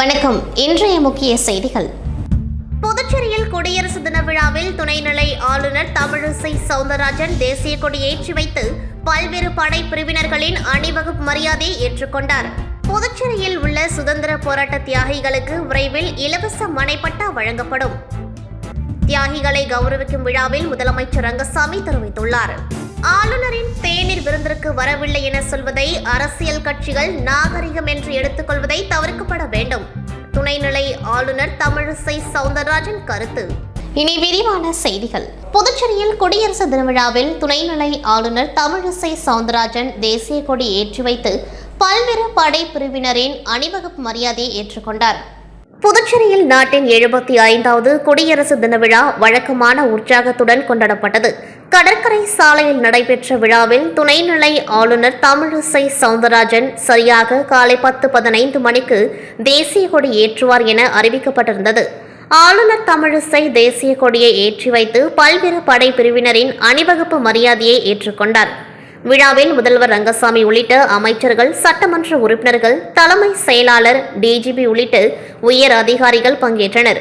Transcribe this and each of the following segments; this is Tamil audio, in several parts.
வணக்கம். இன்றைய முக்கிய செய்திகள். புதுச்சேரியில் குடியரசு தின விழாவில் துணைநிலை ஆளுநர் தமிழிசை சவுந்தரராஜன் தேசிய கொடி ஏற்றி வைத்து பல்வேறு படை பிரிவினர்களின் அணிவகுப்பு மரியாதையை ஏற்றுக்கொண்டார். புதுச்சேரியில் உள்ள சுதந்திர போராட்ட தியாகிகளுக்கு விரைவில் இலவச மனைப்பட்டா வழங்கப்படும். தியாகிகளை கௌரவிக்கும் விழாவில் முதலமைச்சர் ரங்கசாமி தெரிவித்துள்ளார். ஆளுநரின் தேநீர் விருந்திற்கு வரவில்லை என சொல்வதை அரசியல் கட்சிகள் நாகரிகம் என்று எடுத்துக்கொள்வதை தவிர்க்கப்பட வேண்டும். துணைநிலை ஆளுநர் தமிழிசை சவுந்தரராஜன் கருத்து. இனி விரிவான செய்திகள். புதுச்சேரியில் குடியரசு தின விழாவில் துணைநிலை ஆளுநர் தமிழிசை சவுந்தரராஜன் தேசிய கொடி ஏற்றி வைத்து பல்வேறு படை பிரிவினரின் அணிவகுப்பு மரியாதையை ஏற்றுக்கொண்டார். புதுச்சேரியில் நாட்டின் எழுபத்தி ஐந்தாவது குடியரசு தின விழா வழக்கமான உற்சாகத்துடன் கொண்டாடப்பட்டது. கடற்கரை சாலையில் நடைபெற்ற விழாவில் துணைநிலை ஆளுநர் தமிழிசை சவுந்தரராஜன் சரியாக காலை பத்து பதினைந்து மணிக்கு தேசிய கொடி ஏற்றுவார் என அறிவிக்கப்பட்டிருந்தது. ஆளுநர் தமிழிசை தேசிய கொடியை ஏற்றி வைத்து பல்வேறு படை பிரிவினரின் அணிவகுப்பு மரியாதையை ஏற்றுக்கொண்டார். விழாவில் முதல்வர் ரங்கசாமி உள்ளிட்ட அமைச்சர்கள் சட்டமன்ற உறுப்பினர்கள் தலைமை செயலாளர் டிஜிபி உள்ளிட்ட உயர் அதிகாரிகள் பங்கேற்றனர்.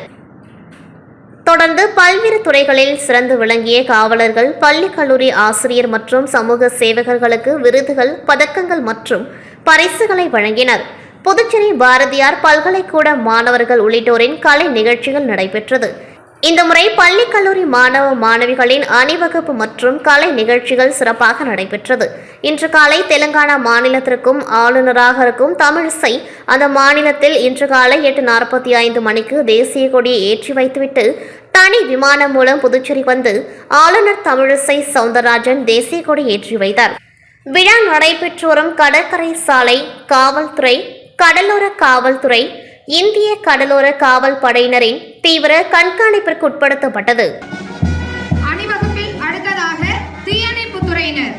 தொடர்ந்து பல்வேறு துறைகளில் சிறந்து விளங்கிய காவலர்கள் பள்ளி கல்லூரி ஆசிரியர் மற்றும் சமூக சேவகர்களுக்கு விருதுகள் பதக்கங்கள் மற்றும் பரிசுகளை வழங்கினர். புதுச்சேரி பாரதியார் பல்கலைக்கூட மாணவர்கள் உள்ளிட்டோரின் கலை நிகழ்ச்சிகள் நடைபெற்றது. இந்த முறை பள்ளி கல்லூரி மாணவ மாணவிகளின் அணிவகுப்பு மற்றும் கலை நிகழ்ச்சிகள் சிறப்பாக நடைபெற்றது. இன்று காலை தெலுங்கானா மாநிலத்திற்கும் ஆளுநராக இருக்கும் தமிழிசை அந்த மாநிலத்தில் இன்று காலை எட்டு நாற்பத்தி ஐந்து மணிக்கு தேசிய கொடியை ஏற்றி வைத்துவிட்டு தனி விமானம் மூலம் புதுச்சேரி வந்து ஆளுநர் தமிழிசை சவுந்தரராஜன் தேசிய கொடி ஏற்றி வைத்தார். விழா நடைபெற்று வரும் கடற்கரை சாலை காவல்துறை கடலோர காவல்துறை இந்திய கடலோர காவல் படையினரின் தீவிர கண்காணிப்பிற்கு உட்படுத்தப்பட்டது அணிவகுப்பில் அடுத்ததாக தீயணைப்பு துறையினர்.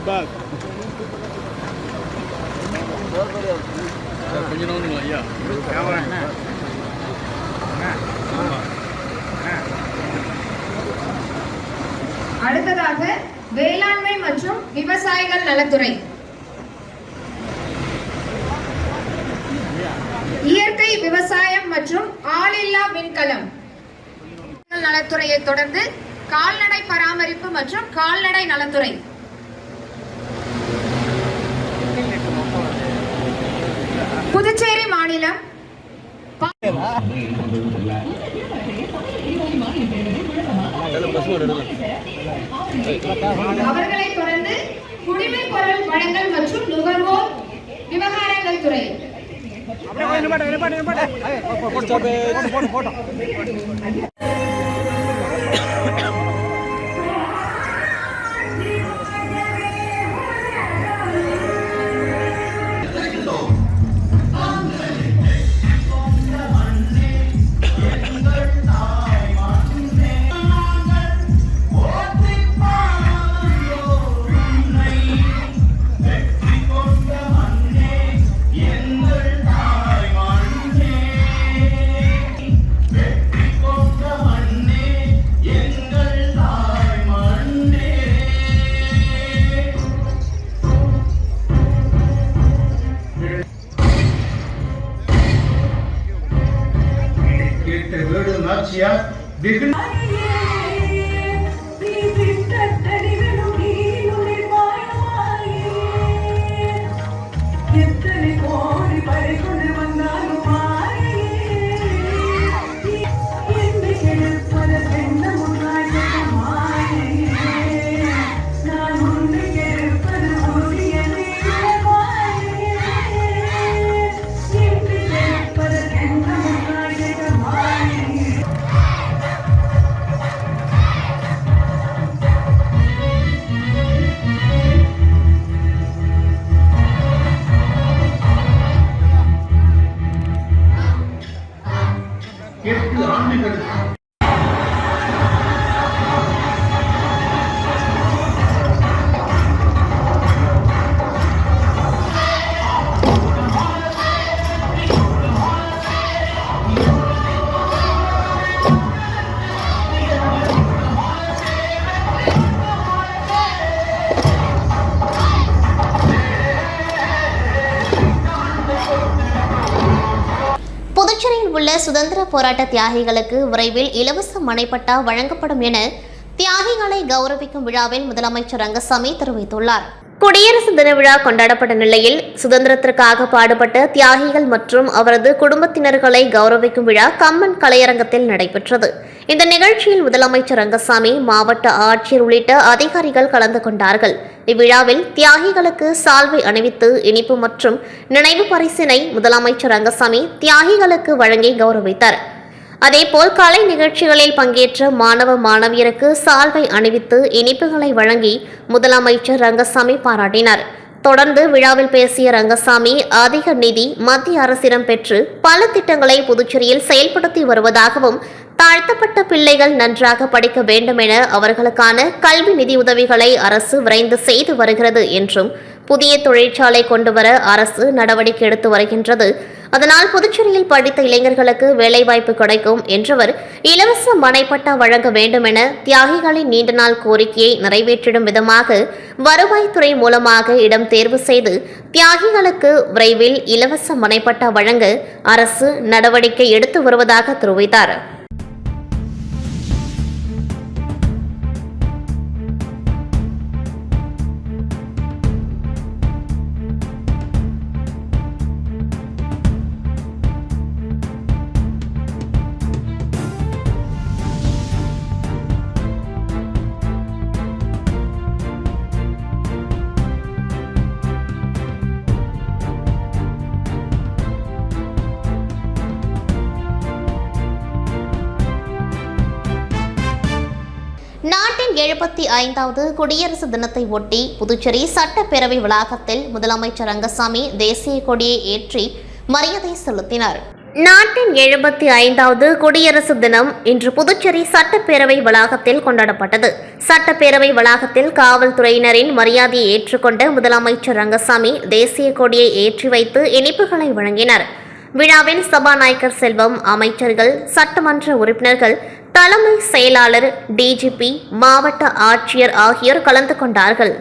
Back. கொஞ்சம் நவுந்துங்களா ஐயா அடுத்ததாக வேளாண்மை மற்றும் விவசாயிகள் நலத்துறை இயற்கை விவசாயம் மற்றும் ஆளில்லா விண்கலம் நலத்துறையை தொடர்ந்து கால்நடை பராமரிப்பு மற்றும் கால்நடை நலத்துறை புதுச்சேரி மாநிலம் அவர்களை தொடர்ந்து குடிமைப் பொருள் வழங்கல் மற்றும் நுகர்வோர் விவகாரங்கள் துறை. கேட்ட வேடு नाथ सिया போராட்ட தியாகிகளுக்கு விரைவில் இலவச மனைப்பட்டா வழங்கப்படும் என தியாகிகளை கௌரவிக்கும் விழாவில் முதலமைச்சர் ரங்கசாமி தெரிவித்துள்ளார். குடியரசு தின விழா கொண்டாடப்பட்ட நிலையில் சுதந்திரத்திற்காக பாடுபட்ட தியாகிகள் மற்றும் அவரது குடும்பத்தினர்களை கௌரவிக்கும் விழா கம்மன் கலையரங்கத்தில் நடைபெற்றது. இந்த நிகழ்ச்சியில் முதலமைச்சர் ரங்கசாமி மாவட்ட ஆட்சியர் உள்ளிட்ட அதிகாரிகள் கலந்து கொண்டார்கள். இவ்விழாவில் தியாகிகளுக்கு சால்வை அணிவித்து இனிப்பு மற்றும் நினைவு பரிசினை முதலமைச்சர் ரங்கசாமி தியாகிகளுக்கு வழங்கி கௌரவித்தார். அதேபோல் கலை நிகழ்ச்சிகளில் பங்கேற்ற மாணவ மாணவியருக்கு சால்வை அணிவித்து இனிப்புகளை வழங்கி முதலமைச்சர் ரங்கசாமி பாராட்டினார். தொடர்ந்து விழாவில் பேசிய ரங்கசாமி அதிக நிதி மத்திய அரசிடம் பெற்று பல திட்டங்களை புதுச்சேரியில் செயல்படுத்தி வருவதாகவும் தாழ்த்தப்பட்ட பிள்ளைகள் நன்றாக படிக்க வேண்டும் என அவர்களுக்கான கல்வி நிதி உதவிகளை அரசு விரைந்து செய்து வருகிறது என்றும் புதிய தொழிற்சாலை கொண்டுவர அரசு நடவடிக்கை எடுத்து வருகின்றது. அதனால் புதுச்சேரியில் படித்த இளைஞர்களுக்கு வேலைவாய்ப்பு கிடைக்கும் என்றவர் இலவச மனைப்பட்டா வழங்க வேண்டும் என தியாகிகளின் நீண்ட நாள் கோரிக்கையை நிறைவேற்றிடும் விதமாக வருவாய்த்துறை மூலமாக இடம் தேர்வு செய்து தியாகிகளுக்கு விரைவில் இலவச மனைப்பட்டா வழங்க அரசு நடவடிக்கை எடுத்து வருவதாக தெரிவித்தார். நாட்டின் எழுபத்தி ஐந்தாவது குடியரசு தினத்தை ஒட்டி புதுச்சேரி சட்டப்பேரவை வளாகத்தில் முதலமைச்சர் ரங்கசாமி தேசிய கொடியை ஏற்றி மரியாதை செலுத்தினார். நாட்டின் எழுபத்தி ஐந்தாவது குடியரசு தினம் இன்று புதுச்சேரி சட்டப்பேரவை வளாகத்தில் கொண்டாடப்பட்டது. சட்டப்பேரவை வளாகத்தில் காவல்துறையினரின் மரியாதையை ஏற்றுக்கொண்ட முதலமைச்சர் ரங்கசாமி தேசிய கொடியை ஏற்றி வைத்து இனிப்புகளை வழங்கினார். விழாவில் சபாநாயகர் செல்வம் அமைச்சர்கள் சட்டமன்ற உறுப்பினர்கள் தலைமை செயலாளர் டிஜிபி மாவட்ட ஆட்சியர் ஆகியோர் கலந்து கொண்டார்கள்.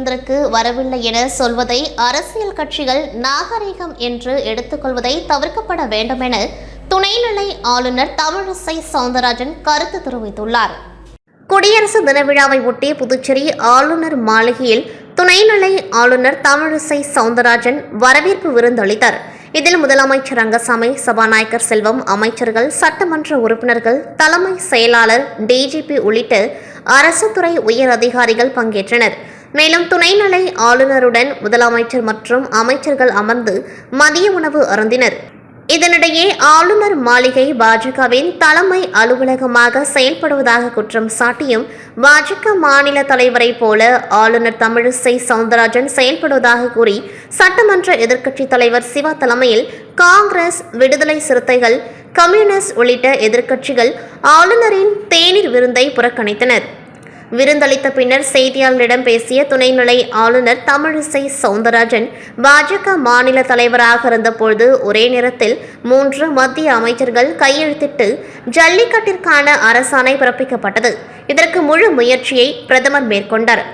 விருந்திற்கு வரவில்லை என சொல்வதை அரசியல் கட்சிகள் நாகரிகம் என்று எடுத்துக்கொள்வதை தவிர்க்கப்பட வேண்டும் என துணைநிலை ஆளுநர் தமிழிசை சவுந்தரராஜன் கருத்து தெரிவித்துள்ளார். குடியரசு தின விழாவை ஒட்டி புதுச்சேரி ஆளுநர் மாளிகையில் துணைநிலை ஆளுநர் தமிழிசை சவுந்தரராஜன் வரவேற்பு விருந்தளித்தார் இதில் முதலமைச்சர் ரங்கசாமி சபாநாயகர் செல்வம் அமைச்சர்கள் சட்டமன்ற உறுப்பினர்கள் தலைமை செயலாளர் டிஜிபி உள்ளிட்ட அரசு துறை உயர் அதிகாரிகள் பங்கேற்றனர். மேலும் துணைநிலை ஆளுநருடன் முதலமைச்சர் மற்றும் அமைச்சர்கள் அமர்ந்து மதிய உணவு அருந்தினர். இதனிடையே ஆளுநர் மாளிகை பாஜகவின் தலைமை அலுவலகமாக செயல்படுவதாக குற்றம் சாட்டியும் பாஜக மாநில தலைவரை போல ஆளுநர் தமிழிசை சவுந்தரராஜன் செயல்படுவதாக கூறி சட்டமன்ற எதிர்க்கட்சித் தலைவர் சிவா தலைமையில் காங்கிரஸ் விடுதலை சிறுத்தைகள் கம்யூனிஸ்ட் உள்ளிட்ட எதிர்க்கட்சிகள் ஆளுநரின் தேநீர் விருந்தை புறக்கணித்தனர். விருந்தளித்த பின்னர் செய்தியாளர்களிடம் பேசிய துணைநிலை ஆளுநர் தமிழிசை சவுந்தரராஜன் பாஜக மாநில தலைவராக இருந்தபொழுது ஒரே நேரத்தில் மூன்று மத்திய அமைச்சர்கள் கையெழுத்திட்டு ஜல்லிக்கட்டிற்கான அரசாணை பிறப்பிக்கப்பட்டது. இதற்கு முழு முயற்சியை பிரதமர் மேற்கொண்டார்.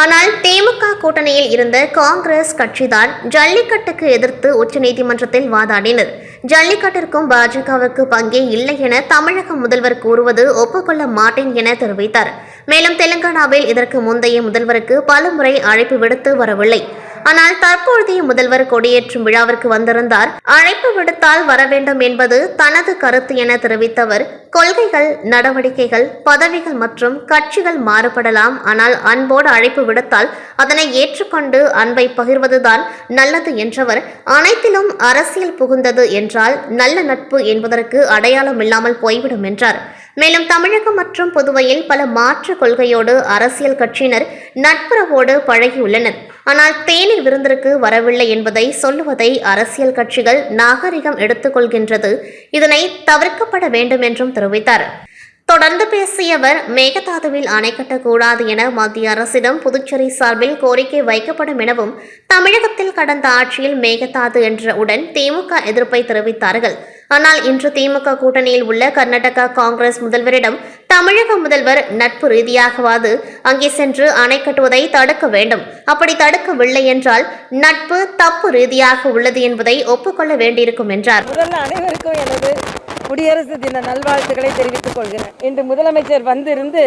ஆனால் திமுக கூட்டணியில் இருந்த காங்கிரஸ் கட்சிதான் ஜல்லிக்கட்டுக்கு எதிர்த்து உச்சநீதிமன்றத்தில் வாதாடினர் ஜல்லிக்கட்டிற்கும் பாஜகவுக்கு பங்கே இல்லை என தமிழக முதல்வர் கூறுவது ஒப்புக்கொள்ள மாட்டேன் என தெரிவித்தார். மேலும் தெலுங்கானாவில் இதற்கு முந்தைய முதல்வருக்கு பலமுறை அழைப்பு விடுத்து வரவில்லை. ஆனால் தற்பொழுதைய முதல்வர் கொடியேற்றும் விழாவிற்கு வந்திருந்தார். அழைப்பு விடுத்தால் வர வேண்டும் என்பது தனது கருத்து என தெரிவித்தவர். கொள்கைகள் நடவடிக்கைகள் பதவிகள் மற்றும் கட்சிகள் மாறுபடலாம். ஆனால் அன்போடு அழைப்பு விடுத்தால் அதனை ஏற்றுக்கொண்டு அன்பை பகிர்வதுதான் நல்லது என்றவர். அனைத்திலும் அரசியல் புகுந்தது என்றால் நல்ல நட்பு என்பதற்கு அடையாளம் இல்லாமல் போய்விடும் என்றார். மேலும் தமிழகம் மற்றும் புதுவையில் பல மாற்று கொள்கையோடு அரசியல் கட்சியினர் நட்புறவோடு பழகியுள்ளனர். ஆனால் தேநீர் விருந்திற்கு வரவில்லை என்பதை சொல்லுவதை அரசியல் கட்சிகள் நாகரிகம் எடுத்துக்கொள்கின்றது இதனை தவிர்க்கப்பட வேண்டும் என்றும் தெரிவித்தார். தொடர்ந்து பேசியவர் மேகதாதுவில் அணை கட்டக்கூடாது என மத்திய அரசிடம் புதுச்சேரி சார்பில் கோரிக்கை வைக்கப்படும் எனவும் தமிழகத்தில் கடந்த ஆட்சியில் மேகதாது என்ற உடன் திமுக எதிர்ப்பை தெரிவித்தார்கள். ஆனால் இன்று திமுக கூட்டணியில் உள்ள கர்நாடகா காங்கிரஸ் முதல்வரிடம் தமிழக முதல்வர் நட்பு ரீதியாகவாது அங்கே சென்று அணை கட்டுவதை தடுக்க வேண்டும். அப்படி தடுக்கவில்லை என்றால் நட்பு தப்பு ரீதியாக உள்ளது என்பதை ஒப்புக்கொள்ள வேண்டியிருக்கும் என்றார். எனது குடியரசு தின நல்வாழ்த்துக்களை தெரிவித்துக் கொள்கிறேன். இன்று முதலமைச்சர் வந்திருந்து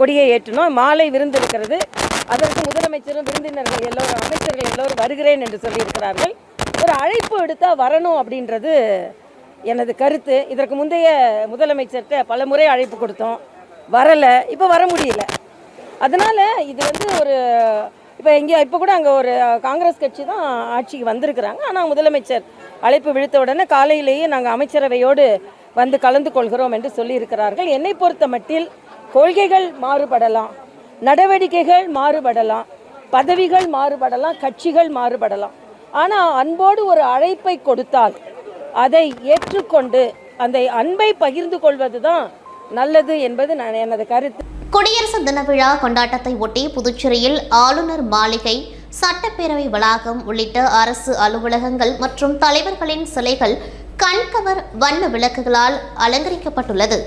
கொடியை ஏற்றினோம். மாலை விருந்து இருக்கிறது. அதற்கு முதலமைச்சரும் விருந்தினர்கள் எல்லோரும் அமைச்சர்கள் எல்லோரும் வருகிறேன் என்று சொல்லியிருக்கிறார்கள். ஒரு அழைப்பு எடுத்தால் வரணும் அப்படின்றது எனது கருத்து. இதற்கு முந்தைய முதலமைச்சர்கிட்ட பல முறை அழைப்பு கொடுத்தோம். வரலை. இப்போ வர முடியல. அதனால் இது வந்து ஒரு இப்போ இங்கே இப்போ கூட அங்கே ஒரு காங்கிரஸ் கட்சி தான் ஆட்சிக்கு வந்திருக்கிறாங்க. ஆனால் முதலமைச்சர் அழைப்பு விழுத்த உடனே காலையிலேயே நாங்கள் அமைச்சரவையோடு வந்து கலந்து கொள்கிறோம் என்று சொல்லியிருக்கிறார்கள். என்னை பொறுத்த மட்டில் கொள்கைகள் மாறுபடலாம் நடவடிக்கைகள் மாறுபடலாம் பதவிகள் மாறுபடலாம் கட்சிகள் மாறுபடலாம். ஆனால் அன்போடு ஒரு அழைப்பை கொடுத்தால் அதை ஏற்றுக்கொண்டு அந்த அன்பை பகிர்ந்து கொள்வது தான் நல்லது என்பது நான் எனது கருத்து. குடியரசு தின விழா கொண்டாட்டத்தை ஒட்டி புதுச்சேரியில் ஆளுநர் மாளிகை சட்டப்பேரவை வளாகம் உள்ளிட்ட அரசு அலுவலகங்கள் மற்றும் தலைவர்களின் சிலைகள் கண்கவர் வண்ண விளக்குகளால் அலங்கரிக்கப்பட்டுள்ளது.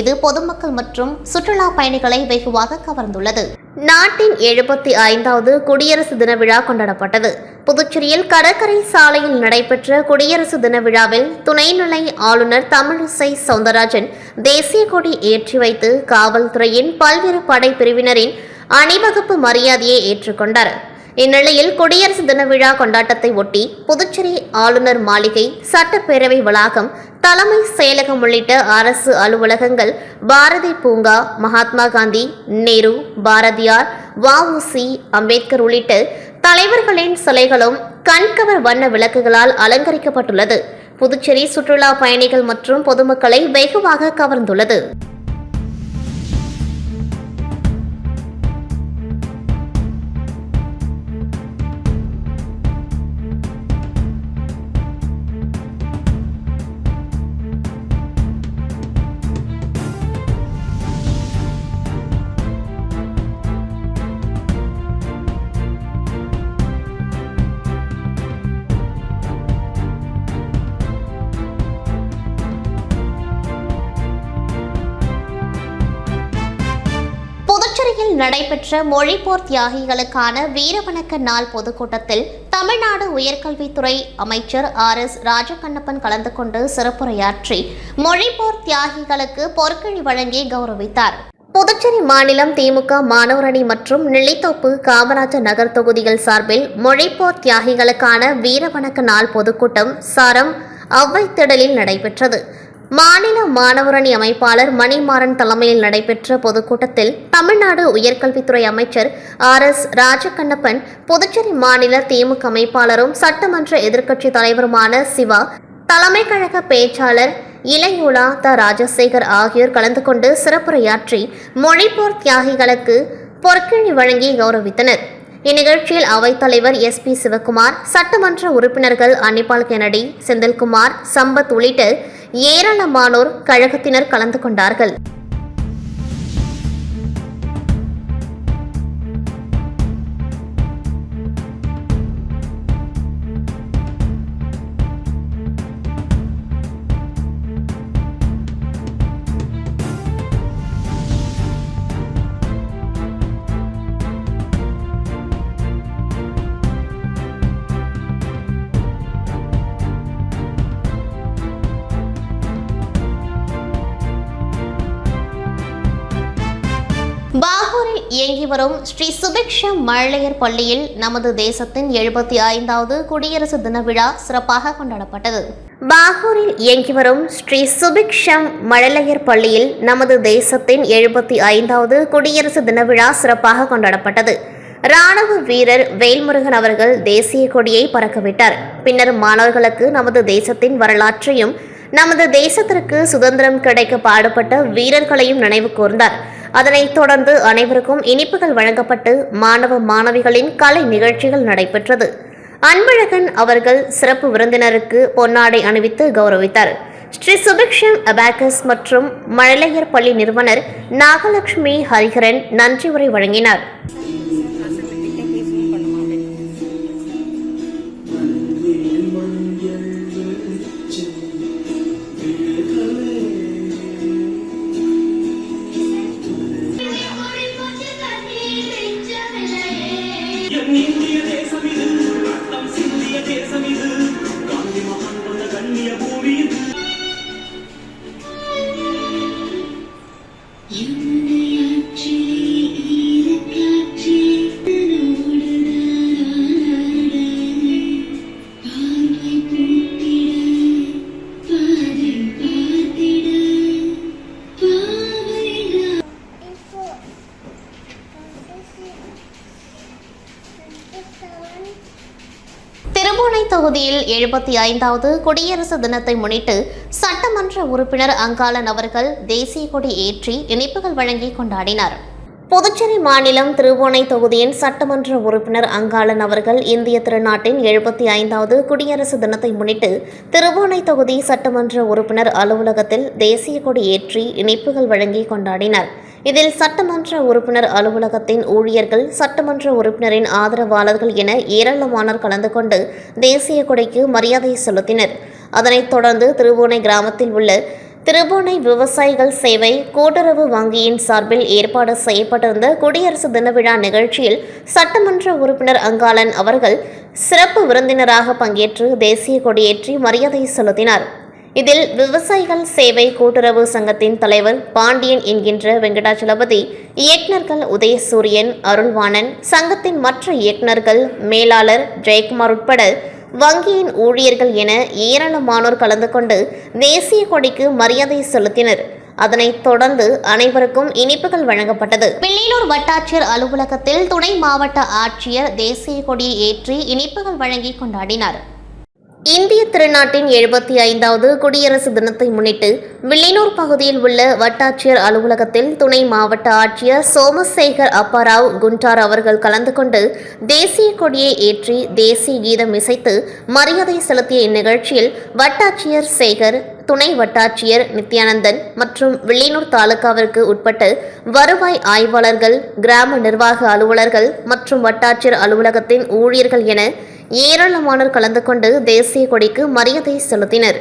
இது பொதுமக்கள் மற்றும் சுற்றுலா பயணிகளை வெகுவாக கவர்ந்துள்ளது. நாட்டின் எழுபத்தி ஐந்தாவது குடியரசு தின விழா கொண்டாடப்பட்டது. புதுச்சேரியில் கடற்கரை சாலையில் நடைபெற்ற குடியரசு தின விழாவில் துணைநிலை ஆளுநர் தமிழிசை சவுந்தரராஜன் தேசிய கொடி ஏற்றி வைத்து காவல்துறையின் பல்வேறு படை பிரிவினரின் அணிவகுப்பு மரியாதையை ஏற்றுக்கொண்டார். இந்நிலையில் குடியரசு தின விழா கொண்டாட்டத்தை ஒட்டி புதுச்சேரி ஆளுநர் மாளிகை சட்டப்பேரவை வளாகம் தலைமை செயலகம் உள்ளிட்ட அரசு அலுவலகங்கள் பாரதி பூங்கா மகாத்மா காந்தி நேரு பாரதியார் வஉசி அம்பேத்கர் உள்ளிட்ட தலைவர்களின் சிலைகளும் கண்கவர் வண்ண விளக்குகளால் அலங்கரிக்கப்பட்டுள்ளது. புதுச்சேரி சுற்றுலா பயணிகள் மற்றும் பொதுமக்களை வெகுவாக கவர்ந்துள்ளது. சென்னையில் நடைபெற்ற மொழிப்போர் தியாகிகளுக்கான வீரவணக்க நாள் பொதுக்கூட்டத்தில் தமிழ்நாடு உயர்கல்வித்துறை அமைச்சர் ஆர் எஸ் ராஜகண்ணப்பன் கலந்து கொண்டு சிறப்புரையாற்றி மொழிப்போர் தியாகிகளுக்கு பொற்கிழி வழங்கி கௌரவித்தார். புதுச்சேரி மாநிலம் திமுக மாணவரணி மற்றும் நெல்லித்தோப்பு காமராஜர் நகர் தொகுதிகள் சார்பில் மொழிப்போர் தியாகிகளுக்கான வீரவணக்க நாள் பொதுக்கூட்டம் சாரம் அவ்வைத்திடலில் நடைபெற்றது. மாநில மாணவரணி அமைப்பாளர் மணிமாறன் தலைமையில் நடைபெற்ற பொதுக்கூட்டத்தில் தமிழ்நாடு உயர்கல்வித்துறை அமைச்சர் ஆர் எஸ் ராஜகண்ணப்பன் புதுச்சேரி மாநில திமுக அமைப்பாளரும் சட்டமன்ற எதிர்க்கட்சித் தலைவருமான சிவா தலைமை கழக பேச்சாளர் இளையுலா த ராஜசேகர் ஆகியோர் கலந்து கொண்டு சிறப்புரையாற்றி மொழிப்போர் தியாகிகளுக்கு பொற்கிழி வழங்கி கௌரவித்தனர். இந்நிகழ்ச்சியில் அவைத்தலைவர் எஸ் பி சிவகுமார் சட்டமன்ற உறுப்பினர்கள் அன்னிபால் கெனடி செந்தில்குமார் சம்பத் உள்ளிட்ட ஏராளமானோர் கழகத்தினர் கலந்து கொண்டார்கள். வரும் ஸ்ரீ சுபிக்ஷா மழலையர் பள்ளியில் நமது தேசத்தின் எழுபத்தி ஐந்தாவது குடியரசு தின விழா சிறப்பாக கொண்டாடப்பட்டது. பாகூரில் இயங்கி வரும் ஸ்ரீ சுபிக்ஷம் மழலையர் பள்ளியில் நமது தேசத்தின் எழுபத்தி ஐந்தாவது குடியரசு தின விழா சிறப்பாக கொண்டாடப்பட்டது. ராணுவ வீரர் வேல்முருகன் அவர்கள் தேசிய கொடியை பறக்கவிட்டார். பின்னர் மாணவர்களுக்கு நமது தேசத்தின் வரலாற்றையும் நமது தேசத்திற்கு சுதந்திரம் கிடைக்க பாடுபட்ட வீரர்களையும் நினைவு கூர்ந்தார். அதனைத் தொடர்ந்து அனைவருக்கும் இனிப்புகள் வழங்கப்பட்டு மாணவ மாணவிகளின் கலை நிகழ்ச்சிகள் நடைபெற்றது. அன்பழகன் அவர்கள் சிறப்பு விருந்தினருக்கு பொன்னாடை அணிவித்து கௌரவித்தார். ஸ்ரீ சுபிக்ஷம் அபாக்கஸ் மற்றும் மழலையர் பள்ளி நிறுவனர் நாகலட்சுமி ஹரிஹரன் நன்றி உரை வழங்கினார். இருபத்தி ஐந்தாவது குடியரசு தினத்தை முன்னிட்டு சட்டமன்ற உறுப்பினர் அங்காளன் அவர்கள் தேசிய கொடி ஏற்றி இனிப்புகள் வழங்கி கொண்டாடினார். புதுச்சேரி மாநிலம் திருவோனை தொகுதியின் சட்டமன்ற உறுப்பினர் அங்காளன் அவர்கள் இந்திய திருநாட்டின் எழுபத்தி ஐந்தாவது குடியரசு தினத்தை முன்னிட்டு திருபுவனை தொகுதி சட்டமன்ற உறுப்பினர் அலுவலகத்தில் தேசிய கொடி ஏற்றி இனிப்புகள் வழங்கி கொண்டாடினர். இதில் சட்டமன்ற உறுப்பினர் அலுவலகத்தின் ஊழியர்கள் சட்டமன்ற உறுப்பினரின் ஆதரவாளர்கள் என ஏராளமானோர் கலந்து கொண்டு தேசிய கொடைக்கு மரியாதை செலுத்தினர். அதனைத் தொடர்ந்து திருபுவனை கிராமத்தில் உள்ள திருபுவனை விவசாயிகள் சேவை கூட்டுறவு வங்கியின் சார்பில் ஏற்பாடு செய்யப்பட்டிருந்த குடியரசு தின விழா நிகழ்ச்சியில் சட்டமன்ற உறுப்பினர் அங்காளன் அவர்கள் சிறப்பு விருந்தினராக பங்கேற்று தேசிய கொடியேற்றி மரியாதை செலுத்தினார். இதில் விவசாயிகள் சேவை கூட்டுறவு சங்கத்தின் தலைவர் பாண்டியன் என்கின்ற வெங்கடாச்சலபதி இயக்குநர்கள் உதயசூரியன் அருள்வாணன் சங்கத்தின் மற்ற இயக்குநர்கள் மேலாளர் ஜெயக்குமார் உட்பட வங்கியின் ஊழியர்கள் என ஏராளமானோர் கலந்து கொண்டு தேசிய கொடிக்கு மரியாதை செலுத்தினர். அதனைத் தொடர்ந்து அனைவருக்கும் இனிப்புகள் வழங்கப்பட்டது. பிள்ளையூர் வட்டாட்சியர் அலுவலகத்தில் துணை மாவட்ட ஆட்சியர் தேசிய கொடியை ஏற்றி இனிப்புகள் வழங்கி கொண்டாடினார். இந்திய திருநாட்டின் எழுபத்தி ஐந்தாவது குடியரசு தினத்தை முன்னிட்டு வில்லியனூர் பகுதியில் உள்ள வட்டாட்சியர் அலுவலகத்தில் துணை மாவட்ட ஆட்சியர் சோமசேகர் அப்பாராவ் குண்டார் அவர்கள் கலந்து கொண்டு தேசிய கொடியை ஏற்றி தேசிய கீதம் இசைத்து மரியாதை செலுத்திய இந்நிகழ்ச்சியில் வட்டாட்சியர் சேகர் துணை வட்டாட்சியர் நித்யானந்தன் மற்றும் வில்லியனூர் தாலுகாவிற்கு உட்பட்டு வருவாய் ஆய்வாளர்கள் கிராம நிர்வாக அலுவலர்கள் மற்றும் வட்டாட்சியர் அலுவலகத்தின் ஊழியர்கள் என ஏராளமானோர் கலந்து கொண்டு தேசிய கொடிக்கு மரியாதை செலுத்தினர்.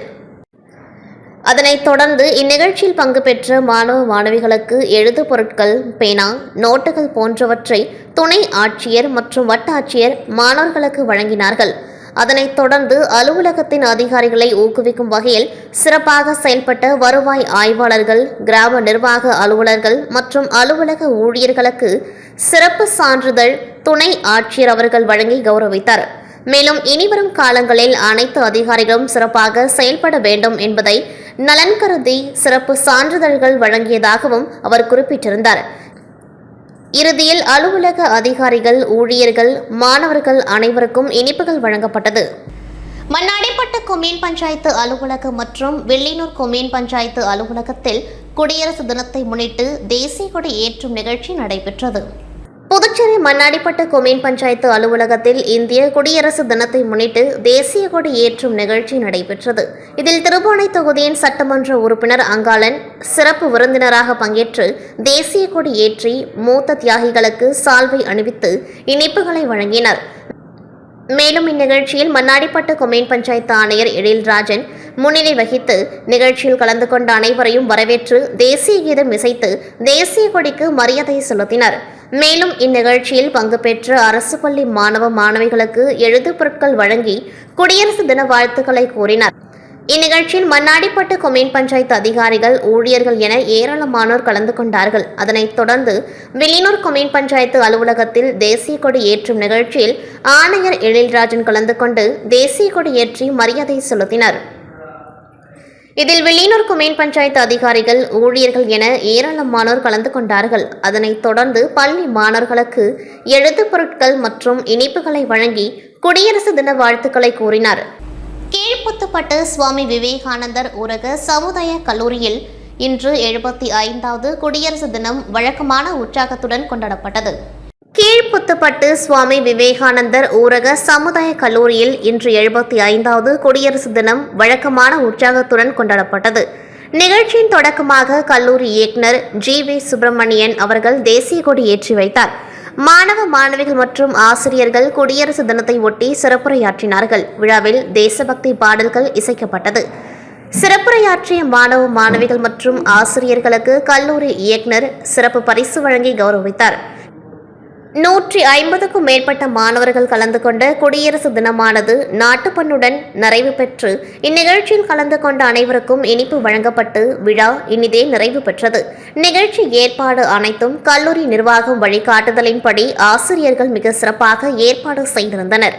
அதனைத் தொடர்ந்து இந்நிகழ்ச்சியில் பங்கு பெற்ற மாணவ மாணவிகளுக்கு எழுது பொருட்கள் பேனா நோட்டுகள் போன்றவற்றை துணை ஆட்சியர் மற்றும் வட்டாட்சியர் மாணவர்களுக்கு வழங்கினார்கள். அதனைத் தொடர்ந்து அலுவலகத்தின் அதிகாரிகளை ஊக்குவிக்கும் வகையில் சிறப்பாக செயல்பட்ட வருவாய் ஆய்வாளர்கள் கிராம நிர்வாக அலுவலர்கள் மற்றும் அலுவலக ஊழியர்களுக்கு சிறப்பு சான்றிதழ் துணை ஆட்சியர் அவர்கள் வழங்கி கௌரவித்தார். மேலும் இனிவரும் காலங்களில் அனைத்து அதிகாரிகளும் சிறப்பாக செயல்பட வேண்டும் என்பதை நலன் கருதி சிறப்பு சான்றிதழ்கள் வழங்கியதாகவும் அவர் குறிப்பிட்டிருந்தார். இறுதியில் அலுவலக அதிகாரிகள் ஊழியர்கள் மாணவர்கள் அனைவருக்கும் இனிப்புகள் வழங்கப்பட்டது. மண்ணாடிப்பட்டு கொமீன் பஞ்சாயத்து அலுவலகம் மற்றும் வெள்ளினூர் கொமீன் பஞ்சாயத்து அலுவலகத்தில் குடியரசு தினத்தை முன்னிட்டு தேசிய கொடி ஏற்றும் நிகழ்ச்சி நடைபெற்றது. புதுச்சேரி மண்ணாடிப்பட்ட கொம்யூன் பஞ்சாயத்து அலுவலகத்தில் இந்திய குடியரசு தினத்தை முன்னிட்டு தேசிய கொடி ஏற்றும் நிகழ்ச்சி நடைபெற்றது. இதில் திருபோனை தொகுதியின் சட்டமன்ற உறுப்பினர் அங்காளன் சிறப்பு விருந்தினராக பங்கேற்று தேசிய கொடி ஏற்றி மூத்த தியாகிகளுக்கு சால்வை அணிவித்து இனிப்புகளை வழங்கினார். மேலும் இந்நிகழ்ச்சியில் மண்ணாடிப்பட்டு கொமேன் பஞ்சாயத்து ஆணையர் எழில்ராஜன் முன்னிலை வகித்து நிகழ்ச்சியில் கலந்து கொண்ட அனைவரையும் வரவேற்று தேசிய கீதம் இசைத்து தேசிய கொடிக்கு மரியாதை செலுத்தினர். மேலும் இந்நிகழ்ச்சியில் பங்கு பெற்ற அரசு பள்ளி மாணவ மாணவிகளுக்கு எழுது பொருட்கள் வழங்கி குடியரசு தின வாழ்த்துக்களை கூறினார். இந்நிகழ்ச்சியில் மண்ணாடிப்பட்டு கொமேன் பஞ்சாயத்து அதிகாரிகள் ஊழியர்கள் என ஏராளமானோர் கலந்து கொண்டார்கள். அதனைத் தொடர்ந்து வில்லியனூர் கொமேன் பஞ்சாயத்து அலுவலகத்தில் தேசிய கொடி ஏற்றும் நிகழ்ச்சியில் ஆணையர் எழில்ராஜன் கலந்து கொண்டு தேசிய கொடி ஏற்றி மரியாதை செலுத்தினர். இதில் வில்லியனூர் குமேன் பஞ்சாயத்து அதிகாரிகள் ஊழியர்கள் என ஏராளமானோர் கலந்து கொண்டார்கள். அதனைத் தொடர்ந்து பள்ளி மாணவர்களுக்கு எழுத்துப் பொருட்கள் மற்றும் இனிப்புகளை வழங்கி குடியரசு தின வாழ்த்துக்களை கூறினார். கீழ்ப்புத்துப்பட்டு சுவாமி விவேகானந்தர் ஊரக சமுதாய கல்லூரியில் இன்று எழுபத்தி ஐந்தாவது குடியரசு தினம் வழக்கமான உற்சாகத்துடன் கொண்டாடப்பட்டது. கீழ்ப்புத்துப்பட்டு சுவாமி விவேகானந்தர் ஊரக சமுதாய கல்லூரியில் இன்று எழுபத்தி ஐந்தாவது குடியரசு தினம் வழக்கமான உற்சாகத்துடன் கொண்டாடப்பட்டது. நிகழ்ச்சியின் தொடக்கமாக கல்லூரி இயக்குனர் ஜி வி சுப்பிரமணியன் அவர்கள் தேசிய கொடி ஏற்றி வைத்தார். மாணவ மாணவிகள் மற்றும் ஆசிரியர்கள் குடியரசு தினத்தை ஒட்டி சிறப்புரையாற்றினார்கள். விழாவில் தேசபக்தி பாடல்கள் இசைக்கப்பட்டது. சிறப்புரையாற்றிய மாணவ மாணவிகள் மற்றும் ஆசிரியர்களுக்கு கல்லூரி இயக்குனர் சிறப்பு பரிசு வழங்கி கௌரவித்தார். நூற்றி ஐம்பதுக்கும் மேற்பட்ட மாணவர்கள் கலந்து கொண்ட குடியரசு தினமானது நாட்டுப்பண்ணுடன் நிறைவு பெற்று இந்நிகழ்ச்சியில் கலந்து கொண்ட அனைவருக்கும் இனிப்பு வழங்கப்பட்டு விழா இனிதே நிறைவு பெற்றது. நிகழ்ச்சி ஏற்பாடு அனைத்தும் கல்லூரி நிர்வாகம் வழிகாட்டுதலின்படி ஆசிரியர்கள் மிக சிறப்பாக ஏற்பாடு செய்திருந்தனர்.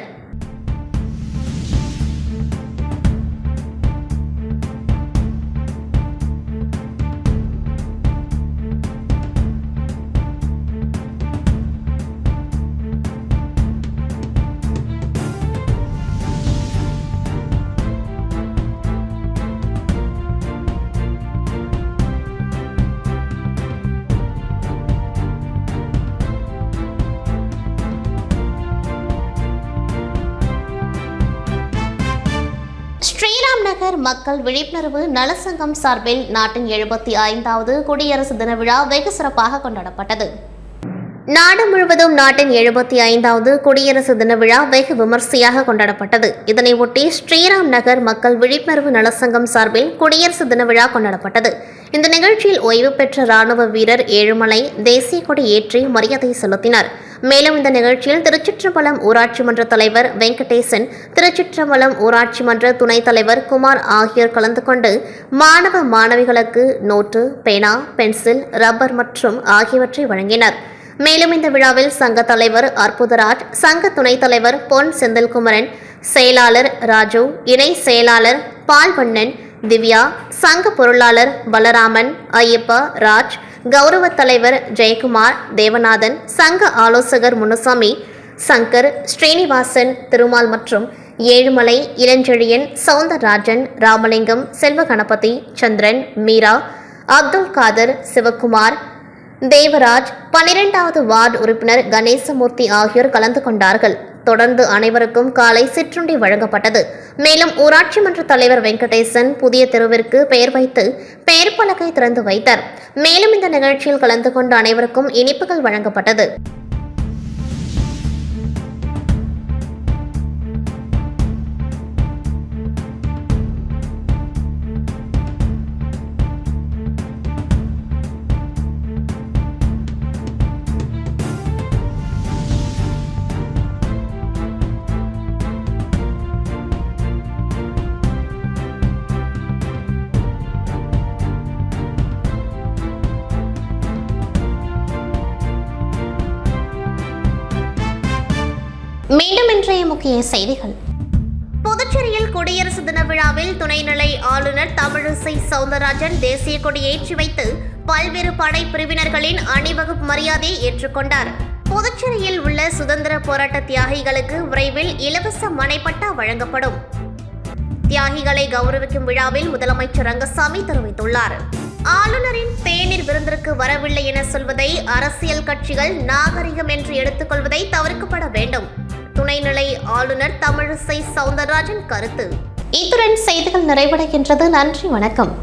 ஸ்ரீராம் மக்கள் விழிப்புணர்வு நலசங்கம் சார்பில் நாட்டின் எழுபத்தி ஐந்தாவது குடியரசு தின விழா வெகு சிறப்பாக கொண்டாடப்பட்டது. நாடு முழுவதும் நாட்டின் எழுபத்தி ஐந்தாவது குடியரசு தின விழா வெகு விமர்சையாக கொண்டாடப்பட்டது. இதனையொட்டி ஸ்ரீராம் நகர் மக்கள் விழிப்புணர்வு நலசங்கம் சார்பில் குடியரசு தின விழா கொண்டாடப்பட்டது. இந்த நிகழ்ச்சியில் ஓய்வு பெற்ற ராணுவ வீரர் ஏழுமலை தேசிய கொடி ஏற்றி மரியாதை செலுத்தினார். மேலும் இந்த நிகழ்ச்சியில் திருச்சிற்றம்பலம் ஊராட்சி மன்ற தலைவர் வெங்கடேசன் திருச்சிற்றம்பலம் ஊராட்சி மன்ற துணைத் தலைவர் குமார் ஆகியோர் கலந்து கொண்டு மாணவ மாணவிகளுக்கு நோட்டு பேனா பென்சில் ரப்பர் மற்றும் ஆகியவற்றை வழங்கினர். மேலும் இந்த விழாவில் சங்க தலைவர் அற்புதராஜ் சங்க துணைத் தலைவர் பொன் செந்தில்குமரன் செயலாளர் ராஜு இணை செயலாளர் பால்வண்ணன் திவ்யா சங்க பொருளாளர் பலராமன் ஐயப்பா ராஜ் கௌரவ தலைவர் ஜெயக்குமார் தேவநாதன் சங்க ஆலோசகர் முனுசாமி சங்கர் ஸ்ரீனிவாசன் திருமால் மற்றும் ஏழுமலை இளஞ்செழியன் சவுந்தரராஜன் ராமலிங்கம் செல்வகணபதி சந்திரன் மீரா அப்துல் காதர் சிவக்குமார் தேவராஜ் பனிரெண்டாவது வார்டு உறுப்பினர் கணேசமூர்த்தி ஆகியோர் கலந்து கொண்டார்கள். தொடர்ந்து அனைவருக்கும் காலை சிற்றுண்டி வழங்கப்பட்டது. மேலும் ஊராட்சி மன்ற தலைவர் வெங்கடேசன் புதிய தெருவிற்கு பெயர் வைத்து பெயர் பலகை திறந்து வைத்தார். மேலும் இந்த நிகழ்ச்சியில் கலந்து கொண்ட அனைவருக்கும் இனிப்புகள் வழங்கப்பட்டது. இன்றைய முக்கிய செய்திகள். புதுச்சேரியில் குடியரசு தின விழாவில் துணைநிலை ஆளுநர் தமிழிசை சவுந்தரராஜன் தேசிய கொடி ஏற்றி வைத்து பல்வேறு படை பிரிவினர்களின் அணிவகுப்பு மரியாதையை ஏற்றுக்கொண்டார். புதுச்சேரியில் உள்ள சுதந்திர போராட்ட தியாகிகளுக்கு விரைவில் இலவச மனைப்பட்டா வழங்கப்படும். தியாகிகளை கௌரவிக்கும் விழாவில் முதலமைச்சர் ரங்கசாமி தெரிவித்துள்ளார். ஆளுநரின் தேநீர் விருந்திற்கு வரவில்லை என சொல்வதை அரசியல் கட்சிகள் நாகரிகம் என்று எடுத்துக்கொள்வதை தவிர்க்கப்பட வேண்டும். துணைநிலை ஆளுநர் தமிழிசை சவுந்தரராஜன் கருத்து. இத்துடன் செய்திகள் நிறைவடைகின்றது. நன்றி வணக்கம்.